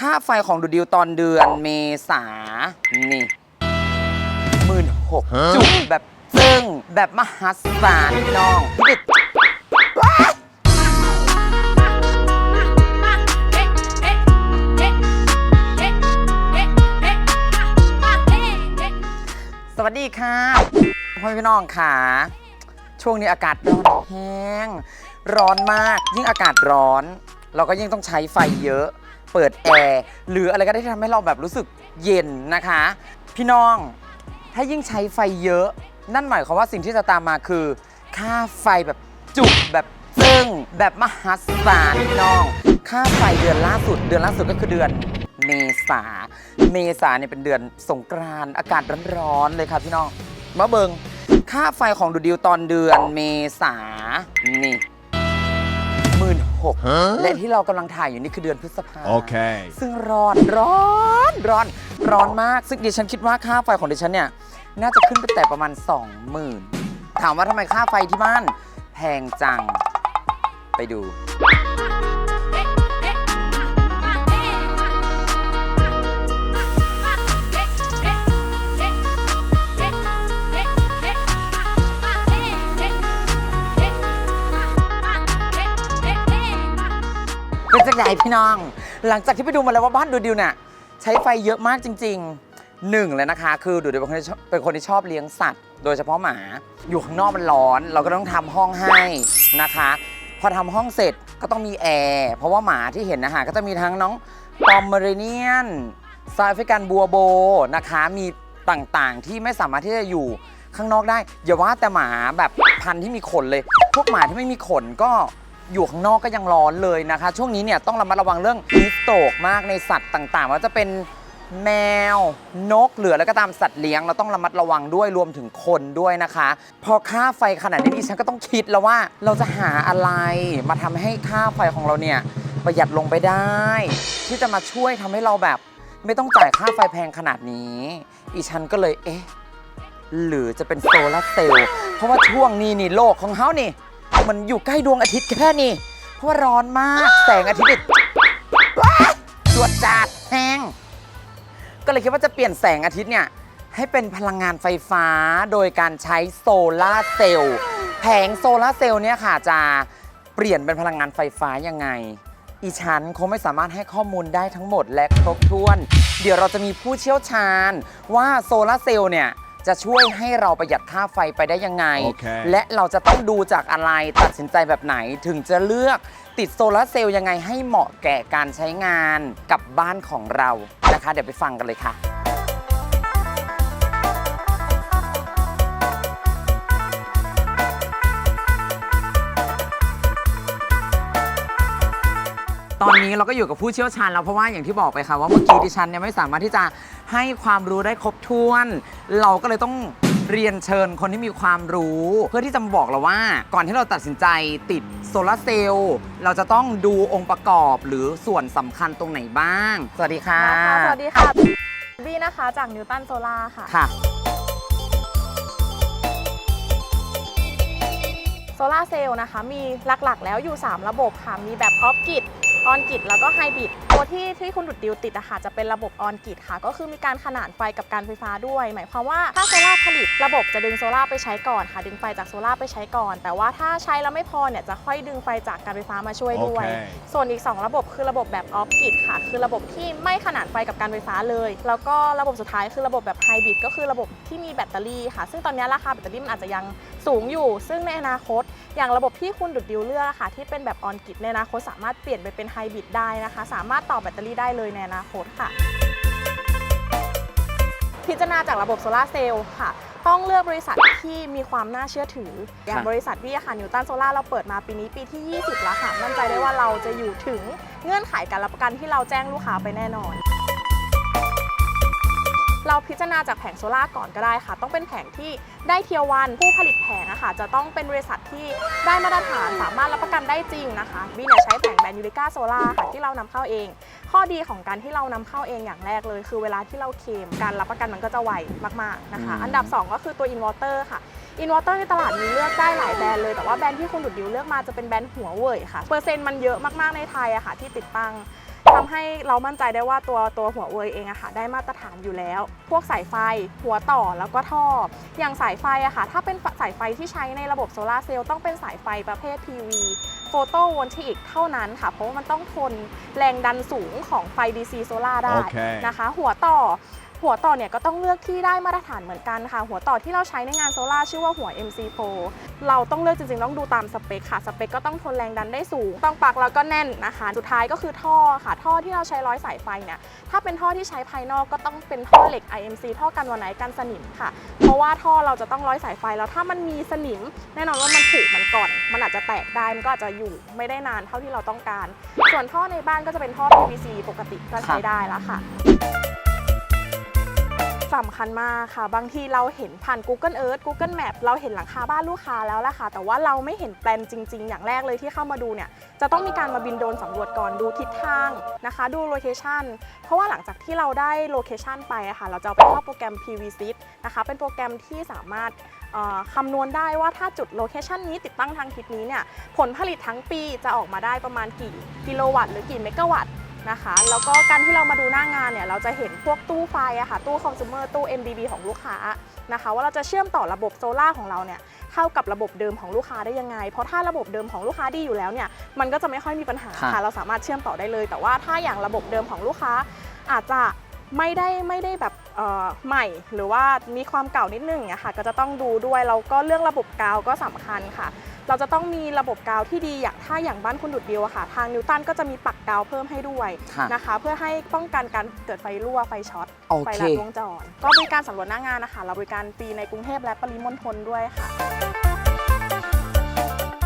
ค่าไฟของดูดิวตอนเดือนเมษานี่หมื่นหกจุกแบบซึ่งแบบมหาศาลพี่น้องพี่ว้ายสวัสดีค่ะพ่อแม่พี่น้องค่ะ ช่วงนี้อากาศร้อนแห้ง ร้อนมากยิ่งอากาศร้อน เราก็ยิ่งต้องใช้ไฟเยอะ เปิดแอร์หรืออะไรก็ได้ที่ทำให้เราแบบรู้สึกเย็นนะคะ พี่น้องถ้ายิ่งใช้ไฟเยอะ นั่นหมายความว่าสิ่งที่จะตามมาคือ ค่าไฟแบบจุกแบบซึ่งแบบมหาศาลพี่น้อง ค่าไฟเดือนล่าสุด เดือนล่าสุดก็คือเดือนเมษา เมษาเนี่ยเป็นเดือนสงกรานต์อากาศร้อนๆเลยค่ะพี่น้องมาเบิงค่าไฟของดูดิวตอนเดือนเมษานี่ หมื่นหกและที่เรากำลังถ่ายอยู่นี่คือเดือนพฤษภา Okay. ซึ่งร้อนร้อนร้อนร้อนมาก ซึ่งดิฉันคิดว่าค่าไฟของดิฉันเนี่ย น่าจะขึ้นไปแต่ประมาณ 20,000 ถามว่าทำไมค่าไฟที่บ้าน แพงจังไปดู จากไหนพี่น้อง หลังจากที่ไปดูมาแล้วว่าบ้านดูดิวเนี่ยใช้ไฟเยอะมากจริงๆหนึ่งเลยนะคะ คือดูดิวเป็นคนที่ชอบเป็นคนที่ชอบเลี้ยงสัตว์ โดยเฉพาะหมา อยู่ข้างนอกมันร้อน เราก็ต้องทำห้องให้นะคะ พอทำห้องเสร็จก็ต้องมีแอร์เพราะว่าหมาที่เห็นนะคะก็จะมีทั้งน้องปอมเมอเรเนียนซาฟิกันบัวโบนะคะมีต่างๆที่ไม่สามารถที่จะอยู่ข้างนอกได้ อย่าว่าแต่หมาแบบพันธุ์ที่มีขนเลย พวกหมาที่ไม่มีขนก็ อยู่ข้างนอกก็ยังร้อนเลยนะคะ ช่วงนี้เนี่ยต้องระมัดระวังเรื่องฮีสโตกมากในสัตว์ต่างๆ ว่าจะเป็นแมวนกเหรืออะไรก็ตามสัตว์เลี้ยง เราต้องระมัดระวังด้วยรวมถึงคนด้วยนะคะ พอค่าไฟขนาดนี้ดิฉันก็ต้องคิดแล้วว่าเราจะหาอะไรมาทำให้ค่าไฟของเราเนี่ยประหยัดลงไปได้ ที่จะมาช่วยทำให้เราแบบไม่ต้องจ่ายค่าไฟแพงขนาดนี้ อีฉันก็เลยเอ๊ะหรือจะเป็นโซลาร์เซลล์เพราะว่าช่วงนี้นี่โลกของเขานี่ มันอยู่ใกล้ดวงอาทิตย์แค่นี้ เพราะว่าร้อนมาก แสงอาทิตย์นี่ว้าจวดจาดแห้ง ก็เลยคิดว่าจะเปลี่ยนแสงอาทิตย์เนี่ย ให้เป็นพลังงานไฟฟ้าโดยการใช้โซลาเซลล์แผงโซลาเซลล์เนี่ยค่ะจะเปลี่ยนเป็นพลังงานไฟฟ้ายังไง อีฉันคงไม่สามารถให้ข้อมูลได้ทั้งหมดและครบถ้วน เดี๋ยวเราจะมีผู้เชี่ยวชาญว่าโซลาเซลล์เนี่ย จะช่วยให้เราประหยัดค่าไฟไปได้ยังไง โอเค และเราจะต้องดูจากอะไรตัดสินใจแบบไหนถึงจะเลือกติดโซลาร์เซลล์ยังไงให้เหมาะแก่การใช้งานกับบ้านของเรานะคะ เดี๋ยวไปฟังกันเลยค่ะ ตอนนี้เราก็อยู่กับผู้เชี่ยวชาญแล้วเพราะว่าอย่างที่บอกไปค่ะว่าเมื่อกี้ดิฉันเนี่ยไม่สามารถที่จะให้ความรู้ได้ครบถ้วน เราก็เลยต้องเรียนเชิญคนที่มีความรู้ เพื่อที่จะมาบอกเราว่า ก่อนที่เราตัดสินใจติดโซลาร์เซลล์เราจะต้องดูองค์ประกอบหรือส่วนสำคัญตรงไหนบ้าง สวัสดีค่ะค่ะสวัสดีค่ะบี้นะคะจากนิวตันโซล่าค่ะ ค่ะ โซล่าเซลล์นะคะ มีหลักๆ แล้วอยู่ 3 ระบบค่ะ มีแบบออฟกิด ออนกิดแล้วก็ไฮบริดตัวที่ที่คุณดุดดิวติดอะค่ะจะเป็นระบบออนกิดค่ะ ก็คือมีการขนานไฟกับการไฟฟ้าด้วย หมายความว่าถ้าโซล่าผลิตระบบจะดึงโซล่าไปใช้ก่อนค่ะ ดึงไฟจากโซล่าไปใช้ก่อน แต่ว่าถ้าใช้แล้วไม่พอเนี่ยจะค่อยดึงไฟจากการไฟฟ้ามาช่วยด้วยโอเคส่วนอีก 2 ระบบคือระบบแบบออฟกิดค่ะ คือระบบที่ไม่ขนานไฟกับการไฟฟ้าเลย แล้วก็ระบบสุดท้ายคือระบบแบบไฮบริดก็คือระบบที่มีแบตเตอรี่ค่ะ ซึ่งตอนนี้ราคาแบตเตอรี่มันอาจจะยังสูงอยู่ ซึ่งในอนาคต อย่างระบบที่คุณดุดดิวเลือกค่ะที่เป็นแบบออนกิดในอนาคตสามารถเปลี่ยนไปเป็นไฮบริดได้นะคะ สามารถต่อแบตเตอรี่ได้เลยในอนาคตค่ะ พิจารณาจากระบบโซลาเซลล์ค่ะต้องเลือกบริษัทที่มีความน่าเชื่อถือ อย่างบริษัทวิทยาค่ะนิวตันโซล่าเราเปิดมาปีนี้ปีที่ 20 แล้วค่ะ มั่นใจได้ว่าเราจะอยู่ถึงเงื่อนไขการรับประกันที่เราแจ้งลูกค้าไปแน่นอน พิจารณาจากแผงโซล่าก่อนก็ได้ค่ะ ต้องเป็นแผงที่ได้เทียวันผู้ผลิตแผงอะค่ะ จะต้องเป็นบริษัทที่ได้มาตรฐานสามารถรับประกันได้จริงนะคะวีเนี่ยใช้แผงแบรนด์ยูริก้าโซล่าค่ะที่เรานำเข้าเอง ข้อดีของการที่เรานำเข้าเองอย่างแรกเลย คือเวลาที่เราเคลมการรับประกันมันก็จะไวมากๆนะคะ อันดับ 2 ก็คือตัวอินวอเตอร์ค่ะอินวอเตอร์ในตลาดมีเลือกได้หลายแบรนด์เลยแต่ว่าแบรนด์ที่คุณดุดดิวเลือกมาจะเป็นแบรนด์หัวเว่ยค่ะเปอร์เซ็นต์มันเยอะมากๆในไทยอะค่ะที่ติดตั้ง ทำให้เรามั่นใจได้ว่าตัวตัวหัวเวยเองอะค่ะได้มาตรฐานอยู่แล้ว พวกสายไฟหัวต่อแล้วก็ท่อ อย่างสายไฟอะค่ะถ้าเป็นสายไฟที่ใช้ในระบบโซลาร์เซลล์ต้องเป็นสายไฟประเภท PV โฟโตวอลติกเท่านั้นค่ะ เพราะว่ามันต้องทนแรงดันสูงของไฟ DC โซลาร์ได้โอเคนะคะ หัวต่อ หัวต่อเนี่ยก็ต้องเลือกที่ได้มาตรฐานเหมือนกันค่ะ หัวต่อที่เราใช้ในงานโซลาชื่อว่าหัว MC4 เราต้องเลือกจริงๆ ต้องดูตามสเปคค่ะ สเปคก็ต้องทนแรงดันได้สูง ต้องปักแล้วก็แน่นนะคะ สุดท้ายก็คือท่อค่ะ ท่อที่เราใช้ร้อยสายไฟเนี่ย ถ้าเป็นท่อที่ใช้ภายนอกก็ต้องเป็นท่อเหล็ก IMC ท่อกันวันไหนกันสนิมค่ะ เพราะว่าท่อเราจะต้องร้อยสายไฟแล้วถ้ามันมีสนิม แน่นอนว่ามันผุมันก่อน มันอาจจะแตกได้มันก็อาจจะอยู่ไม่ได้นานเท่าที่เราต้องการ ส่วนท่อในบ้านก็จะเป็นท่อ PVC ปกติก็ใช้ได้แล้วค่ะ สำคัญมากค่ะ บางทีเราเห็นผ่าน Google Earth Google Map เราเห็นหลังคาบ้านลูกค้าแล้วล่ะค่ะ แต่ว่าเราไม่เห็นแปลนจริง ๆ อย่างแรกเลยที่เข้ามาดูเนี่ย จะต้องมีการมาบินโดรนสำรวจก่อนดูทิศทางนะคะ ดูโลเคชันเพราะว่าหลังจากที่เราได้โลเคชันไปอะค่ะ เราจะเอาไปเข้าโปรแกรม PVSIT นะคะ เป็นโปรแกรมที่สามารถคำนวณได้ว่าถ้าจุดโลเคชันนี้ติดตั้งทางทิศนี้เนี่ย ผลผลิตทั้งปีจะออกมาได้ประมาณกี่กิโลวัตต์หรือกี่เมกะวัตต์ นะคะ แล้วก็การที่เรามาดูหน้างานเนี่ยเราจะเห็นพวกตู้ไฟอะค่ะตู้คอน sumer ตู้ MDB ของลูกค้านะคะ ว่าเราจะเชื่อมต่อระบบโซลาร์ของเราเนี่ยเข้ากับระบบเดิมของลูกค้าได้ยังไง เพราะถ้าระบบเดิมของลูกค้าดีอยู่แล้วเนี่ยมันก็จะไม่ค่อยมีปัญหาค่ะค่ะเราสามารถเชื่อมต่อได้เลย แต่ว่าถ้าอย่างระบบเดิมของลูกค้าอาจจะไม่ได้ไม่ได้แบบเอ่อใหม่หรือว่ามีความเก่านิดนึงอะค่ะก็จะต้องดูด้วยแล้วก็เรื่องระบบกาวก็สำคัญค่ะ เราจะต้องมีระบบกาวที่ดีอย่างถ้าอย่างบ้านคุณดุดเดียวอะค่ะทางนิวตันก็จะมีปักกาวเพิ่มให้ด้วยค่ะนะคะ เพื่อให้ป้องกันการเกิดไฟรั่วไฟช็อตโอไฟเคลัดวงจรก็บริการสำรวจหน้างานนะคะเราบริการฟรีในกรุงเทพและปริมณฑลด้วยค่ะ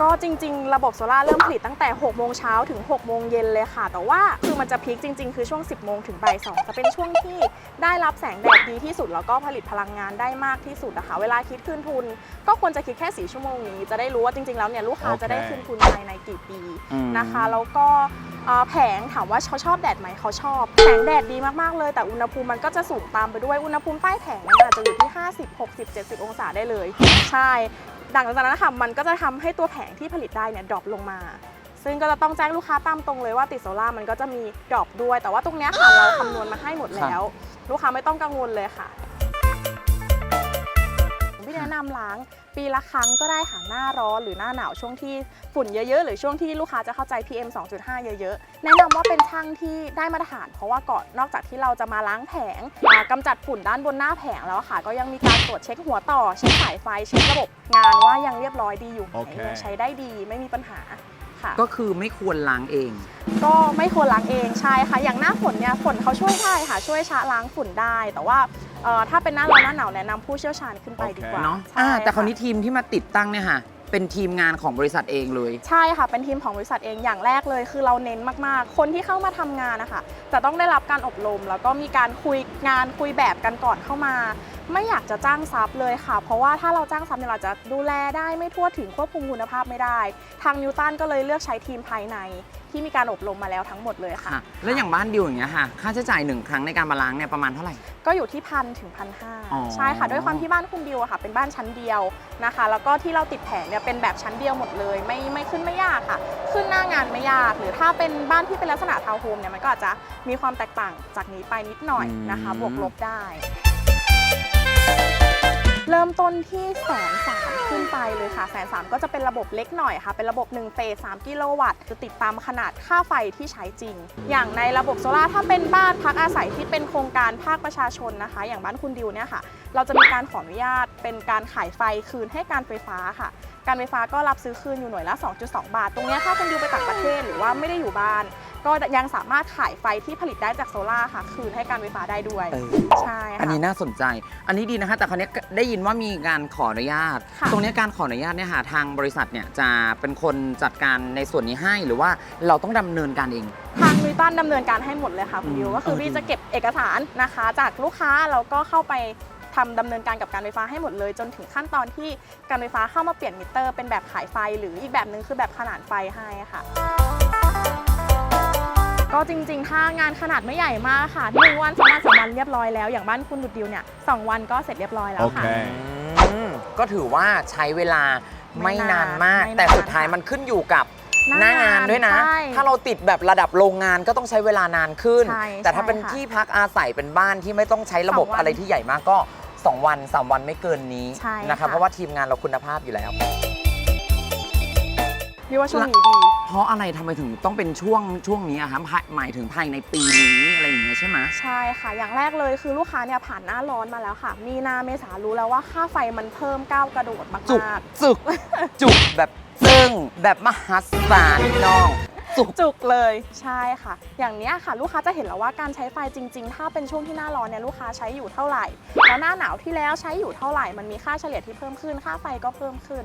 ก็จริง ๆ ระบบโซลาร์เริ่มผลิตตั้งแต่ 6 โมงเช้าถึง 6 โมงเย็นเลยค่ะ แต่ว่าคือมันจะพีคจริง ๆ คือช่วง 10 โมงถึงบ่าย2จะเป็นช่วงที่ได้รับแสงแดดดีที่สุด แล้วก็ผลิตพลังงานได้มากที่สุดนะคะ เวลาคิดคืนทุน ก็ควรจะคิดแค่ 4 ชั่วโมงนี้ จะได้รู้ว่าจริง ๆ แล้วเนี่ยลูกค้าจะได้คืนทุนภายในกี่ปีอืมนะคะ แล้วก็เอ่อแผงถามว่าเขาชอบแดดไหมเขาชอบ แผงแดดดีมาก ๆ เลยแต่อุณหภูมิมันก็จะสูงตามไปด้วยอุณหภูมิใต้แผงเนี่ยมันอาจจะอยู่ที่ 50 60 70 องศาได้เลย ใช่ ดังจากนั้นนะคะมันก็จะทำให้ตัวแผงที่ผลิตได้เนี่ยดรอปลงมา ซึ่งก็จะต้องแจ้งลูกค้าตามตรงเลยว่าติดโซล่าร์มันก็จะมีดรอปด้วย แต่ว่าตรงเนี้ยค่ะเราคำนวณมาให้หมดแล้ว ลูกค้าไม่ต้องกังวลเลยค่ะ พี่แนะนำล้างปีละครั้งก็ได้ค่ะหน้าร้อนหรือหน้าหนาวช่วงที่ฝุ่นเยอะๆ หรือช่วงที่ลูกค้าจะเข้าใจ PM 2.5 เยอะๆ แนะนำว่าเป็นช่างที่ได้มาตรฐาน เพราะว่าก่อนนอกจากที่เราจะมาล้างแผงอ่ากำจัดฝุ่นด้านบนหน้าแผงแล้วค่ะ ก็ยังมีการตรวจเช็คหัวต่อเช็คสายไฟเช็คระบบงานว่ายังเรียบร้อยดีอยู่ไหมโอเค ยังใช้ได้ดีไม่มีปัญหาค่ะ ก็คือไม่ควรล้างเอง ก็ไม่ควรล้างเองใช่ค่ะ อย่างหน้าฝนเนี่ยฝนเขาช่วยได้ค่ะช่วยชะล้างฝุ่นได้ แต่ว่า เอ่อถ้าเป็นหน้าร้อนหน้าหนาวแนะนำผู้เชี่ยวชาญขึ้นไปดีกว่าเนาะใช่อ่าแต่คราวะนี้ทีมที่มาติดตั้งเนี่ยค่ะ เป็นทีมงานของบริษัทเองเลย ใช่ค่ะ เป็นทีมของบริษัทเองอย่างแรกเลย คือเราเน้นมากๆ คนที่เข้ามาทำงานนะคะจะต้องได้รับการอบรม แล้วก็มีการคุยงานคุยแบบกันก่อนเข้ามา ไม่อยากจะจ้างซับเลยค่ะ เพราะว่าถ้าเราจ้างซับเนี่ยเราจะดูแลได้ไม่ทั่วถึงควบคุมคุณภาพไม่ได้ ทางนิวตันก็เลยเลือกใช้ทีมภายใน ที่มีการอบรมมาแล้วทั้งหมดเลยค่ะ ค่ะ แล้วอย่างบ้านดิวอย่างเงี้ยค่ะ ค่าใช้จ่ายหนึ่งครั้งในการมาล้างเนี่ยประมาณเท่าไหร่ ก็อยู่ที่พันถึงพันห้าอ๋อ ใช่ค่ะ ด้วยความที่บ้านคุณดิวอะค่ะ เป็นบ้านชั้นเดียวนะคะ แล้วก็ที่เราติดแผงเนี่ยเป็นแบบชั้นเดียวหมดเลย ไม่ไม่ขึ้นไม่ยากค่ะ ขึ้นหน้างานไม่ยาก หรือถ้าเป็นบ้านที่เป็นลักษณะทาวน์โฮมเนี่ยมันก็อาจจะมีความแตกต่างจากนี้ไปนิดหน่อยนะคะ บวกลบได้ เริ่มต้นที่แสนสามขึ้นไปเลยค่ะแสนสามก็จะเป็นระบบเล็กหน่อยค่ะ เป็นระบบ1เฟส3กิโลวัตต์จะติดตามขนาดค่าไฟที่ใช้จริง อย่างในระบบโซลาร์ถ้าเป็นบ้านพักอาศัยที่เป็นโครงการภาคประชาชนนะคะ อย่างบ้านคุณดิวเนี่ยค่ะ เราจะมีการขออนุญาตเป็นการขายไฟคืนให้การไฟฟ้าค่ะการไฟฟ้าก็รับซื้อคืนอยู่หน่วยละ 2.2 บาท ตรงเนี้ยถ้าคุณดิวไปต่างประเทศหรือว่าไม่ได้อยู่บ้าน ก็ยังสามารถขายไฟที่ผลิตได้จากโซลาร์ค่ะ คืนให้การไฟฟ้าได้ด้วย เออ ใช่อันค่ะนี้น่าสนใจ อันนี้ดีนะคะ แต่คราวนี้ได้ยินว่ามีการขออนุญาต ค่ะ ตรงนี้การขออนุญาตเนี่ยค่ะทางบริษัทเนี่ยจะเป็นคนจัดการในส่วนนี้ให้หรือว่าเราต้องดำเนินการเอง ทางนิวตันดำเนินการให้หมดเลยค่ะคุณดิวอืมก็คือเออพี่ดี จะเก็บเอกสารนะคะ จากลูกค้าแล้วก็เข้าไปทำดำเนินการกับการไฟฟ้าให้หมดเลย จนถึงขั้นตอนที่การไฟฟ้าเข้ามาเปลี่ยนมิเตอร์ เป็นแบบขายไฟหรืออีกแบบหนึ่งคือแบบขนานไฟให้ค่ะ ก็จริงๆ ถ้างานขนาดไม่ใหญ่มากค่ะหนึ่งวันสองวันสามวันเรียบร้อยแล้วอย่างบ้านคุณดุดดิวเนี่ยสองวันก็เสร็จเรียบร้อยแล้วค่ะโอเคอืมก็ถือว่าใช้เวลาไม่นานมาก ไม่นานแต่สุดท้ายค่ะมันขึ้นอยู่กับหน้างานด้วยนะ ใช่ถ้าเราติดแบบระดับโรงงานก็ต้องใช้เวลานานขึ้น ใช่แต่ถ้าเป็นใช่ค่ะที่พักอาศัยเป็นบ้านที่ไม่ต้องใช้ระบบสองวันอะไรที่ใหญ่มากก็ 2 วัน 3 วันไม่เกินนี้ใช่นะคะค่ะ เพราะว่าทีมงานเราคุณภาพอยู่แล้วพี่ว่าช่วงนี้ดี เพราะอะไรทำไมถึงต้องเป็นช่วงช่วงนี้อะคะภายหมายถึงภายในปีนี้อะไรอย่างเงี้ยใช่ไหม ใช่ค่ะ อย่างแรกเลยคือลูกค้าเนี่ยผ่านหน้าร้อนมาแล้วค่ะ มีนาเมษารู้แล้วว่าค่าไฟมันเพิ่มก้าวกระโดดมากจุกๆจุกจุกแบบซึ่งแบบมหัศาลพี่น้อง จุกจุกเลยใช่ค่ะ อย่างเนี้ยค่ะ ลูกค้าจะเห็นแล้วว่าการใช้ไฟจริง ๆ ถ้าเป็นช่วงที่หน้าร้อนเนี่ยลูกค้าใช้อยู่เท่าไหร่แล้วหน้าหนาวที่แล้วใช้อยู่เท่าไหร่มันมีค่าเฉลี่ยที่เพิ่มขึ้น ค่าไฟก็เพิ่มขึ้น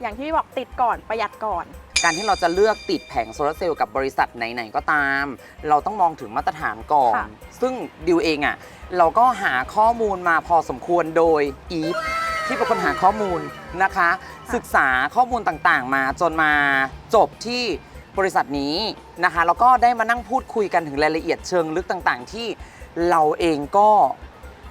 อย่างที่บอกติดก่อนประหยัดก่อน การที่เราจะเลือกติดแผงโซลาร์เซลล์กับบริษัทไหน ๆ ก็ตาม เราต้องมองถึงมาตรฐานก่อน ค่ะ ซึ่งดิวเองอะ่ะเราก็หาข้อมูลมาพอสมควรโดยอีฟที่เป็นคนหาข้อมูลนะคะ ศึกษาข้อมูลต่างๆ มาจนมาจบที่บริษัทนี้นะคะแล้วก็ได้มานั่งพูดคุยกันถึงรายละเอียดเชิงลึกต่างๆ ที่เราเองก็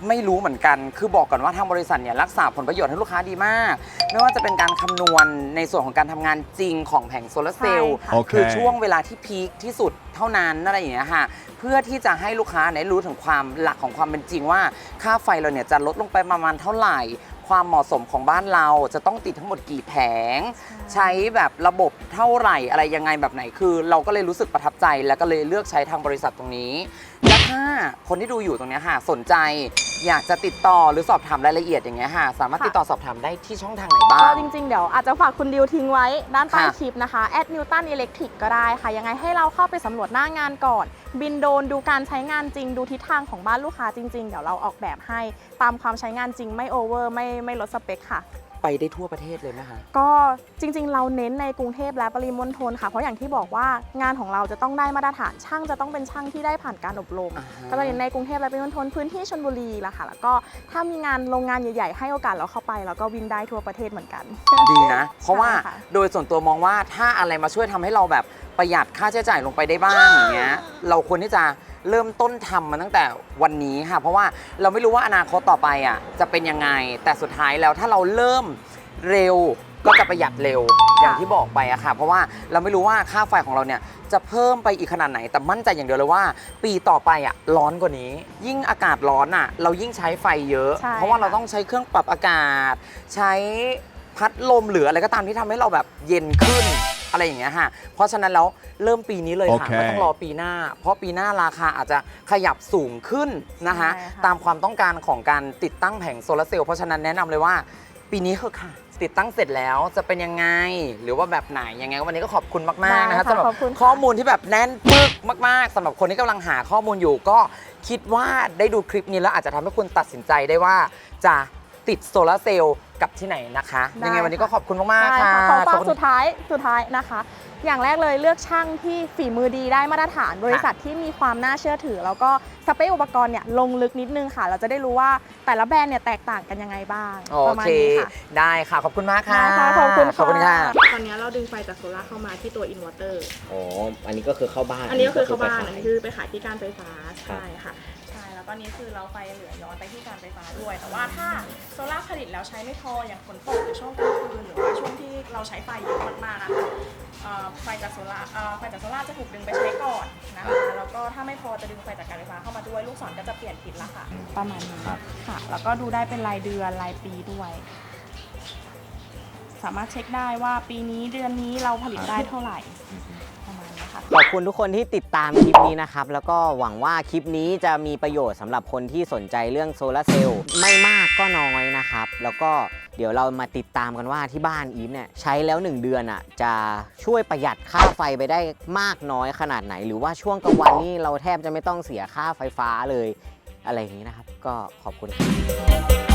ไม่รู้เหมือนกัน คือบอกก่อนว่าทางบริษัทเนี่ยรักษาผลประโยชน์ให้ลูกค้าดีมาก ไม่ว่าจะเป็นการคำนวณในส่วนของการทำงานจริงของแผงโซลาร์เซลล์ใช่ค่ะ โอเค คือช่วงเวลาที่พีคที่สุดเท่านั้นอะไรอย่างเงี้ยค่ะเพื่อที่จะให้ลูกค้าได้รู้ถึงความหลักของความเป็นจริงว่า ค่าไฟเราเนี่ยจะลดลงไปประมาณเท่าไหร่ ความเหมาะสมของบ้านเราจะต้องติดทั้งหมดกี่แผง ใช้แบบระบบเท่าไหร่อะไรยังไงแบบไหนคือ เราก็เลยรู้สึกประทับใจแล้วก็เลยเลือกใช้ทางบริษัทตรงนี้และ ถ้าคนที่ดูอยู่ตรงเนี้ยค่ะ สนใจอยากจะติดต่อหรือสอบถามรายละเอียดอย่างเงี้ยค่ะ สามารถค่ะติดต่อสอบถามได้ที่ช่องทางไหนบ้าก็ง จริงๆ เดี๋ยวอาจจะฝากคุณดิวทิ้งไว้ด้านใต้ค่ะ คลิปนะคะแอดนิวตันอิเล็กทริกก็ได้ค่ะ ยังไงให้เราเข้าไปสำรวจหน้างานก่อน บินโดรนดูการใช้งานจริง ดูทิศทางของบ้านลูกค้าจริง ๆ เดี๋ยวเราออกแบบให้ตามความใช้งานจริงไม่โอเวอร์ไม่ไม่ลดสเปคค่ะ ไปได้ทั่วประเทศเลยไหมคะก็จริง ๆ เราเน้นในกรุงเทพและปริมณฑลค่ะ เพราะอย่างที่บอกว่างานของเราจะต้องได้มาตรฐานช่างจะต้องเป็นช่างที่ได้ผ่านการอบรม อ่าฮะก็จะเน้นในกรุงเทพและปริมณฑลพื้นที่ชลบุรีละค่ะ แล้วก็ถ้ามีงานโรงงานใหญ่ ๆ ให้โอกาสเราเข้าไปเราก็วินได้ทั่วประเทศเหมือนกัน ดีนะ เพราะว่าใช่ค่ะ โดยส่วนตัวมองว่าถ้าอะไรมาช่วยทำให้เราแบบประหยัดค่าใช้จ่ายลงไปได้บ้างอย่างเงี้ยเราควรที่จะ เริ่มต้นทำมันตั้งแต่วันนี้ค่ะ เพราะว่าเราไม่รู้ว่าอนาคตต่อไปอะจะเป็นยังไง แต่สุดท้ายแล้วถ้าเราเริ่มเร็วก็จะประหยัดเร็วอย่างที่บอกไปอะค่ะ เพราะว่าเราไม่รู้ว่าค่าไฟของเราเนี่ยจะเพิ่มไปอีกขนาดไหน แต่มั่นใจอย่างเดียวเลยว่า ปีต่อไปอะร้อนกว่านี้ ยิ่งอากาศร้อนอะเรายิ่งใช้ไฟเยอะ ใช่เพราะว่าเราค่ะ ต้องใช้เครื่องปรับอากาศ ใช้พัดลมหรืออะไรก็ตามที่ทำให้เราแบบเย็นขึ้น อะไรอย่างเงี้ยค่ะ เพราะฉะนั้นแล้วเริ่มปีนี้เลยค่ะโอเคไม่ต้องรอปีหน้า เพราะปีหน้าราคาอาจจะขยับสูงขึ้นนะคะใช่ค่ะ ตามความต้องการของการติดตั้งแผงโซลาร์เซลล์เพราะฉะนั้นแนะนำเลยว่าปีนี้เถอะค่ะ ติดตั้งเสร็จแล้วจะเป็นยังไง หรือว่าแบบไหนยังไง วันนี้ก็ขอบคุณมากๆนะคะได้ค่ะสำหรับขอบคุณค่ะ ข้อมูลที่แบบแน่นปึกมาก ๆสำหรับคนที่กำลังหาข้อมูลอยู่ก็คิดว่าได้ดูคลิปนี้แล้วอาจจะทำให้คุณตัดสินใจได้ว่าจะ ติดโซลาร์เซลล์กับที่ไหนนะคะ ได้ยังไงวันนี้ก็ค่ะขอบคุณมากๆใช่ค่ะค่ะ ขอฝากขอบคุณสุดท้ายสุดท้ายนะคะ อย่างแรกเลยเลือกช่างที่ฝีมือดีได้มาตรฐานบริษัทที่มีความน่าเชื่อถือ แล้วก็สเปคอุปกรณ์เนี่ยลงลึกนิดนึงค่ะ เราจะได้รู้ว่าแต่ละแบรนด์เนี่ยแตกต่างกันยังไงบ้างโอประมาณเค นี้ค่ะ ได้ค่ะ ขอบคุณมากค่ะได้ค่ะขอบคุณขอบคุณค่ะ ตอนนี้เราดึงไฟจากโซล่าร์เข้ามาที่ตัวอินเวอร์เตอร์ อ๋อ อันนี้ก็คือเข้าบ้านอันนี้ก็คือเข้าบ้านไปอันขยนี้คือไปขายที่การไฟฟ้าครับใช่ค่ะ ใช่แล้วก็นี้คือเราไฟเหลือย้อนไปที่การไฟฟ้าด้วย แต่ว่าถ้าโซลาร์ผลิตแล้วใช้ไม่พออย่างฝนตกหรือช่วงกลางคืนหรือว่าช่วงที่เราใช้ไฟเยอะมากๆอะค่ะเอ่อไฟจากโซลาร์เอ่อไฟจากโซลาร์จะถูกดึงไปใช้ก่อนนะคะแล้วก็ถ้าไม่พอจะดึงไฟจากการไฟฟ้าเข้ามาด้วยลูกศรก็จะเปลี่ยนทิศละค่ะ ประมาณนี้ค่ะ แล้วก็ดูได้เป็นรายเดือนรายปีด้วย สามารถเช็คได้ว่าปีนี้เดือนนี้เราผลิตได้เท่าไหร่ประม ขอบคุณทุกคนที่ติดตามคลิปนี้นะครับ แล้วก็หวังว่าคลิปนี้จะมีประโยชน์สำหรับคนที่สนใจเรื่องโซลาร์เซลล์ไม่มากก็น้อยนะครับ แล้วก็เดี๋ยวเรามาติดตามกันว่าที่บ้านอีฟเนี่ยใช้แล้ว 1 เดือนอะจะช่วยประหยัดค่าไฟไปได้มากน้อยขนาดไหน หรือว่าช่วงกลางวันนี่เราแทบจะไม่ต้องเสียค่าไฟฟ้าเลยอะไรอย่างนี้นะครับ ก็ขอบคุณครับ